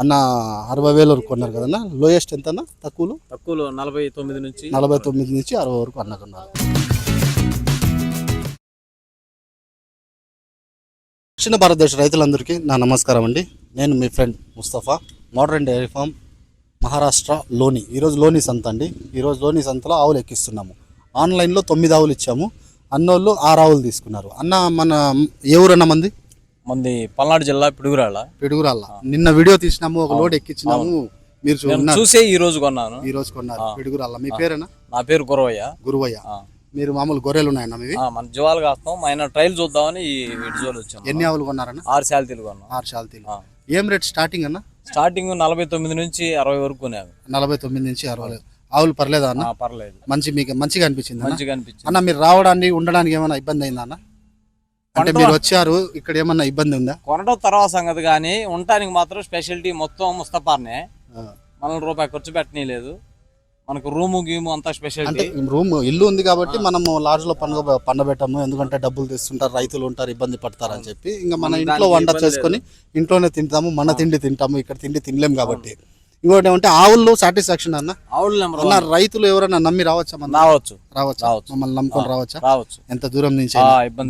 అన్న అరవై వేల వరకు కొన్నారు కదన్న? లోయెస్ట్ ఎంత అన్న తక్కువలో? తక్కువలో నలభై తొమ్మిది నుంచి. నలభై తొమ్మిది నుంచి అరవై వరకు అన్నకున్నారు దక్షిణ భారతదేశ రైతులందరికీ నా నమస్కారం అండి. నేను మీ friend Mustafa. Modern dairy farm Maharashtra లోని. ఈరోజు లోని సంత అండి. ఈరోజు లోని సంతలో ఆవులు ఎక్కిస్తున్నాము. ఆన్లైన్లో తొమ్మిది ఆవులు ఇచ్చాము. అన్నోళ్ళు ఆరు ఆవులు తీసుకున్నారు. అన్న మన ఏ ఊరన్న మంది? మంది పల్నాడు జిల్లా పిడుగురాళ్ళ. పిడుగురాళ్ళ. నిన్న వీడియో తీసినాము ఒక లోడ్ ఎక్కించినాము మీరు నేను చూసే ఈ రోజు కొన్నాను. ఈ రోజు కొన్నారు. పిడుగురాళ్ళ. మీ పేరేనా? నా పేరు గురవయ్య. గురువయ్య. మీరు మామూలు గొర్రెలు ఉన్నాయన్న మీవి? ఆ, మన జీవాలు కాస్తాం. ఆయన ట్రైల్ చూద్దామని ఈ జోలు వచ్చాము ఎన్ని ఆవులు కొన్నారన్న? ఆరు శాలు కొన్నాం. ఆరు శాలతీలు. ఏం రేట్ స్టార్టింగ్ అన్న? స్టార్టింగ్ నలభై తొమ్మిది నుంచి అరవై వరకు నలభై తొమ్మిది నుంచి అరవై ఆవులు పర్లేదా అన్న? పర్లేదు. మంచి మీకు మంచిగా అనిపించింది మంచిగా అనిపించింది. అన్న మీరు రావడానికి ఉండడానికి ఏమైనా ఇబ్బంది అయిందా అన్న? అంటే మీరు వచ్చారు ఇక్కడ ఏమన్నా ఇబ్బంది ఉందా? కొనడం తర్వాత సంగతి కానీ ఉండటానికి మాత్రం స్పెషాలిటీ మొత్తం ముస్తఫానే. ఆ. మనల్ని రూపాయి ఖర్చు పెట్టనీలేదు మనకు రూము గీము అంతా స్పెషాలిటీ. రూమ్ ఇల్లు ఉంది కాబట్టి మనము లాడ్జ్లో పండుగ పండబెట్టాము ఎందుకంటే డబ్బులు తెస్తుంటారు రైతులు ఉంటారు ఇబ్బంది పడతారు అని చెప్పి. ఇంకా మన ఇంట్లో వంట చేసుకొని ఇంట్లోనే తింటాము మన తిండి తింటాము ఇక్కడ తిండి తినలేం కాబట్టి. ఇంకోటి ఏమంటే ఆవుల్లో సాటిస్ఫాక్షన్ అన్న. ఆవులు నెంబర్ అన్న రైతులు ఎవరైనా నమ్మి రావచ్చా మన రావచ్చు. రావచ్చా? రావచ్చు. మమ్మల్ని నమ్ముకొని రావచ్చా? రావచ్చు. ఎంత దూరం నుంచి.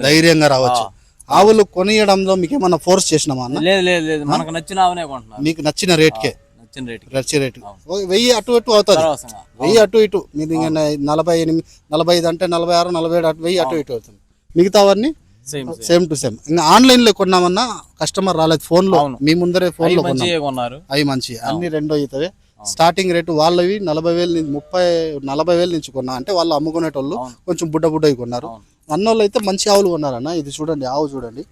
ధైర్యంగా రావచ్చు. ఆవులు కొనియడంలో మీకు ఏమన్నా ఫోర్స్ చేసినామా అన్న? లేదు లేదు లేదు. మనకు నచ్చిన ఆవునే కొంటున్నారు. మీకు నచ్చిన రేట్కే. నచ్చిన రేటుకి. నచ్చిన రేటు. ఓ, వెయ్యి అటు ఇటు అవుతుంది. వెయ్యి అటు ఇటు. ఇంకా నలభై ఎనిమిది నలభై ఐదు అంటే నలభై ఆరు నలభై ఏడు అటు వెయ్యి అటు ఇటు అవుతుంది. మిగతావన్నీ సేమ్ టు సేమ్ ఇంకా ఆన్లైన్లో కొన్నామన్నా కస్టమర్ రాలేదు. ఫోన్లో. మీ ముందరే ఫోన్లో కొన్నారు. అవి మంచి అన్ని రెండో అవుతాయి స్టార్టింగ్ రేటు వాళ్ళవి నలభై వేలు నుంచి ముప్పై నలభై వేలు నుంచి కొన్నా. అంటే వాళ్ళు అమ్ముకునేటోళ్ళు. కొంచెం బుడ్డ బుడ్డవి కొన్నారు. అన్నోళ్ళు అయితే మంచి ఆవులు కొన్నారన్న. ఇది చూడండి ఆవు చూడండి.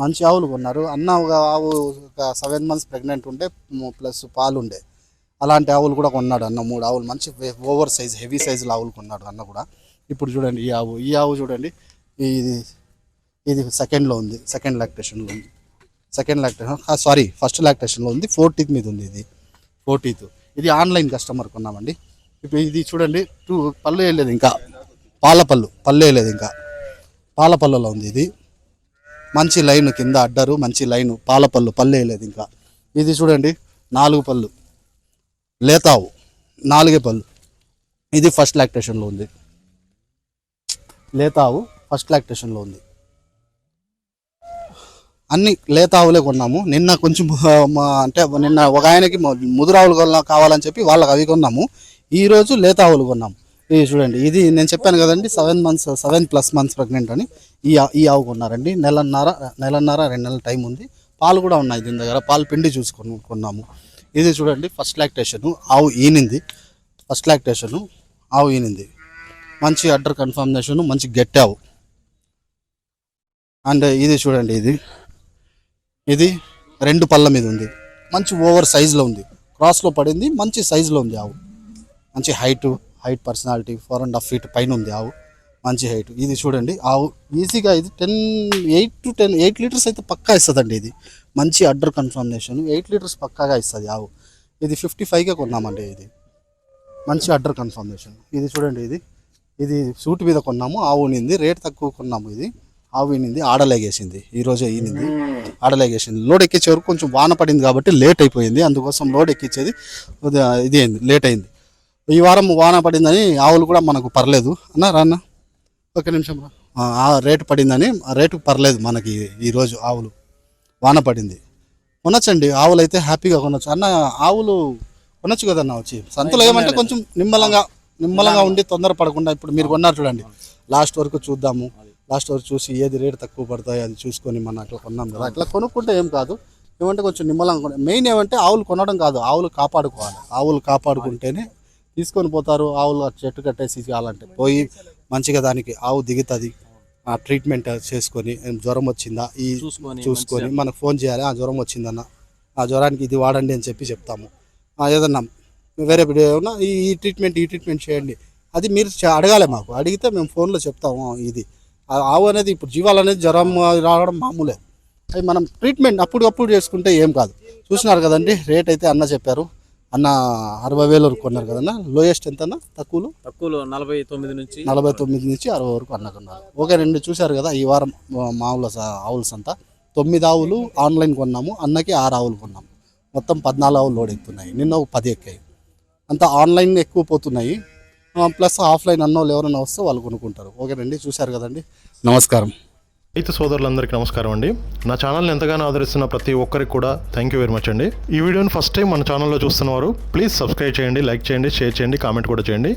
మంచి ఆవులు కొన్నారు. అన్న ఒక ఆవు ఒక సెవెన్ మంత్స్ ప్రెగ్నెంట్ ఉంటే ప్లస్ పాలు ఉండే అలాంటి ఆవులు కూడా కొన్నాడు అన్న. మూడు ఆవులు మంచి ఓవర్ సైజ్ హెవీ సైజుల ఆవులు కొన్నాడు అన్న కూడా. ఇప్పుడు చూడండి ఈ ఆవు ఈ ఆవు చూడండి. ఇది ఇది సెకండ్లో ఉంది సెకండ్ లాక్టేషన్లో ఉంది. సెకండ్ లాక్టేషన్ సారీ ఫస్ట్ లాక్టేషన్లో ఉంది ఫోర్టీత్ మీద ఉంది ఇది. ఫోర్టీత్ ఇది ఆన్లైన్ కస్టమర్ కొన్నామండి. ఇప్పుడు ఇది చూడండి టూ పళ్ళు వేయలేదు ఇంకా. పాల పళ్ళు పళ్ళు వేయలేదు ఇంకా. పాల ఉంది ఇది. మంచి లైన్ కింద అడ్డరు మంచి లైన్ పాల పళ్ళు పళ్ళు వేయలేదు ఇంకా. ఇది చూడండి నాలుగు పళ్ళు. లేతావు నాలుగే పళ్ళు. ఇది ఫస్ట్ లాక్టేషన్లో ఉంది. లేతావు ఫస్ట్ లాక్టేషన్లో ఉంది. అన్ని లేతావులే కొన్నాము. నిన్న కొంచెం మా అంటే నిన్న ఒక ఆయనకి ముదురావులు కావాలని చెప్పి వాళ్ళకి అవి కొన్నాము. ఈరోజు రోజు లేతావులు కొన్నాము. ఇది చూడండి ఇది నేను చెప్పాను కదండి seven months seven plus months pregnant అని. ఈ ఈ ఆవు కొన్నారండి. నెలన్నర నెలన్నర రెండు నెలల టైం ఉంది. పాలు కూడా ఉన్నాయి దీని దగ్గర. పాలు పిండి చూసుకొని కొన్నాము. ఇది చూడండి ఫస్ట్ లాక్టేషన్ ఆవు ఈనింది. ఫస్ట్ లాక్టేషన్ ఆవు ఈనింది. మంచి అడ్డర్ కన్ఫర్మేషన్ మంచి గట్టావు అండ్ ఇది చూడండి ఇది. ఇది రెండు పళ్ళ మీద ఉంది. మంచి ఓవర్ సైజులో ఉంది. క్రాస్లో పడింది మంచి సైజులో ఉంది ఆవు. మంచి height height personality four and half feet పైన ఉంది ఆవు. మంచి హైట్ ఇది చూడండి ఆవు ఈజీగా ఇది ten eight to ten eight litres అయితే పక్కా ఇస్తుందండి ఇది. మంచి అడ్డర్ కన్ఫర్మేషన్ ఎయిట్ లీటర్స్ పక్కాగా ఇస్తుంది ఆవు. ఇది ఫిఫ్టీ ఫైవ్గా కొన్నామండి ఇది. మంచి అడ్డర్ కన్ఫర్మేషన్ ఇది చూడండి ఇది. ఇది సూట్ మీద కొన్నాము ఆవు నింది. రేట్ తక్కువ కొన్నాము ఇది. ఆవు ఈనింది ఆడలేగేసింది ఈరోజు ఈనింది ఆడలేగేసింది లోడ్ ఎక్కించే వరకు కొంచెం వాన పడింది కాబట్టి లేట్ అయిపోయింది. అందుకోసం లోడ్ ఎక్కించేది ఇది అయింది లేట్ అయింది. ఈ వారం వాన పడిందని ఆవులు కూడా మనకు పర్లేదు. అన్న రాన్న ఒక నిమిషం రా. ఆ, రేటు పడిందని రేటు పర్లేదు మనకి ఈరోజు ఆవులు. వాన పడింది. కొనొచ్చండి ఆవులు అయితే హ్యాపీగా కొనొచ్చు. అన్న ఆవులు కొనొచ్చు కదన్న వచ్చి? సంతలో ఏమంటే కొంచెం నిమ్మలంగా నిమ్మలంగా ఉండి తొందర పడకుండా ఇప్పుడు మీరు కొన్నారు చూడండి. లాస్ట్ వరకు చూద్దాము. లాస్ట్ వరకు చూసి ఏది రేటు తక్కువ పడతాయి అది చూసుకొని మనం అట్లా కొన్నాం కదా. అట్లా కొనుక్కుంటే ఏం కాదు. ఏమంటే కొంచెం నిమ్మలంగా మెయిన్ ఏమంటే ఆవులు కొనడం కాదు. ఆవులు కాపాడుకోవాలి. ఆవులు కాపాడుకుంటేనే తీసుకొని పోతారు. ఆవులు ఆ చెట్టు కట్టేసి కావాలంటే పోయి మంచిగా దానికి ఆవు దిగుతుంది. ఆ ట్రీట్మెంట్ చేసుకొని జ్వరం వచ్చిందా? ఈ చూసుకొని చూసుకొని మనకు ఫోన్ చేయాలి. ఆ జ్వరం వచ్చిందన్న. ఆ జ్వరానికి ఇది వాడండి అని చెప్పి చెప్తాము. ఆ ఏదన్నా వేరే ఇప్పుడు ఏమన్నా ఈ ట్రీట్మెంట్ ఈ ట్రీట్మెంట్ చేయండి. అది మీరు అడగాలి మాకు. అడిగితే మేము ఫోన్లో చెప్తాము ఇది. ఆవు అనేది ఇప్పుడు జీవాలు అనేది జ్వరం రావడం మామూలే. అది మనం ట్రీట్మెంట్ అప్పుడు చేసుకుంటే ఏం కాదు. చూసినారు కదండి రేట్ అయితే అన్న చెప్పారు. అన్న అరవై వేలు వరకు కొన్నారు కదన్న? లోయెస్ట్ ఎంత అన్న తక్కువలో? తక్కువలో నలభై తొమ్మిది నుంచి నలభై తొమ్మిది నుంచి అరవై వరకు అన్నకున్నారు ఓకే రెండు చూశారు కదా ఈ వారం మామూలు స- ఆవుల సంత తొమ్మిది ఆవులు ఆన్లైన్ కొన్నాము అన్నకి ఆరు ఆవులు కొన్నాము. మొత్తం పద్నాలుగు ఆవులు లోడ్ ఎక్కుతున్నాయి నిన్న ఒక పది ఎక్కాయి. అంతా ఆన్లైన్ ఎక్కువ పోతున్నాయి. ప్లస్ ఆఫ్లైన్ అన్న ఎవరైనా వస్తే వాళ్ళు కొనుక్కుంటారు. ఓకేనండి చూశారు కదండి. నమస్కారం. రైతు సోదరులందరికీ నమస్కారం అండి. నా ఛానల్ని ఎంతగానో ఆదరిస్తున్న ప్రతి ఒక్కరికి కూడా థ్యాంక్ యూ వెరీ మచ్ అండి. ఈ వీడియోని ఫస్ట్ టైం మన ఛానల్లో చూస్తున్నవారు ప్లీజ్ సబ్స్క్రైబ్ చేయండి లైక్ చేయండి షేర్ చేయండి కామెంట్ కూడా చేయండి.